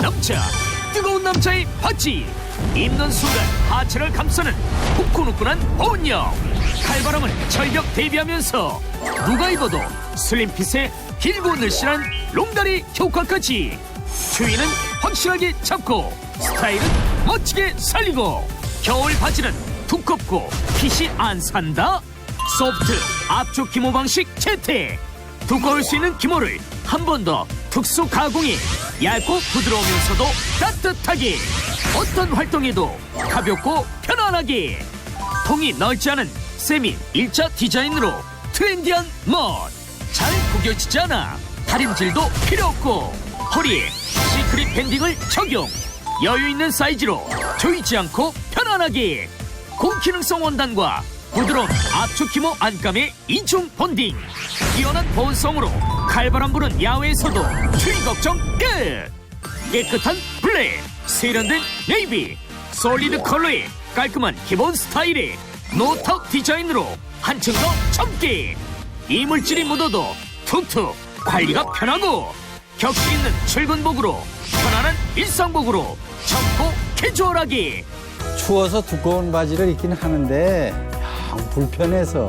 남자 뜨거운 남자의 바지. 입는 순간 하체를 감싸는 후끈후끈한 보온력 칼바람을 절벽 대비하면서 누가 입어도 슬림핏의 길고 늘씬한 롱다리 효과까지. 추위는 확실하게 잡고 스타일은 멋지게 살리고 겨울 바지는 두껍고 핏이 안 산다. 소프트 압축 기모 방식 채택. 두꺼울 수 있는 기모를 한 번 더 특수 가공해 얇고 부드러우면서도 따뜻하게 어떤 활동에도 가볍고 편안하게 통이 넓지 않은 세미 일자 디자인으로 트렌디한 멋잘 구겨지지 않아 다림질도 필요 없고 허리에 시크릿 밴딩을 적용. 여유 있는 사이즈로 조이지 않고 편안하게 고기능성 원단과 부드러운 압축 기모 안감의 이중 본딩. 뛰어난 보온성으로 칼바람 부는 야외에서도 추위 걱정 끝! 깨끗한 블랙 세련된 네이비 솔리드 컬러의 깔끔한 기본 스타일의 노턱 디자인으로 한층 더 젊게 이물질이 묻어도 툭툭 관리가 편하고 격식 있는 출근복으로 편안한 일상복으로 젊고 캐주얼하게 추워서 두꺼운 바지를 입긴 하는데 영 불편해서.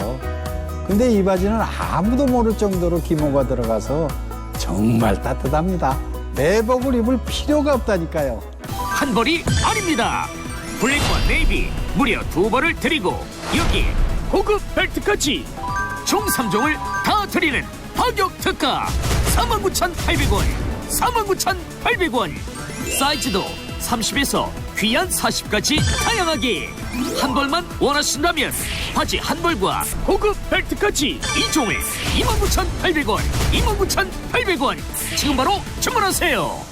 근데 이 바지는 아무도 모를 정도로 기모가 들어가서 정말 따뜻합니다. 내복을 입을 필요가 없다니까요. 한 벌이 아닙니다. 블랙과 네이비 무려 두 벌을 드리고 여기 고급 벨트까지 총 3종을 다 드리는 파격 특가 49,800원 49,800원. 사이즈도 30에서 귀한 40까지 다양하게 한 벌만 원하신다면 바지 한 벌과 고급 벨트까지 2종을 29,800원 29,800원. 지금 바로 주문하세요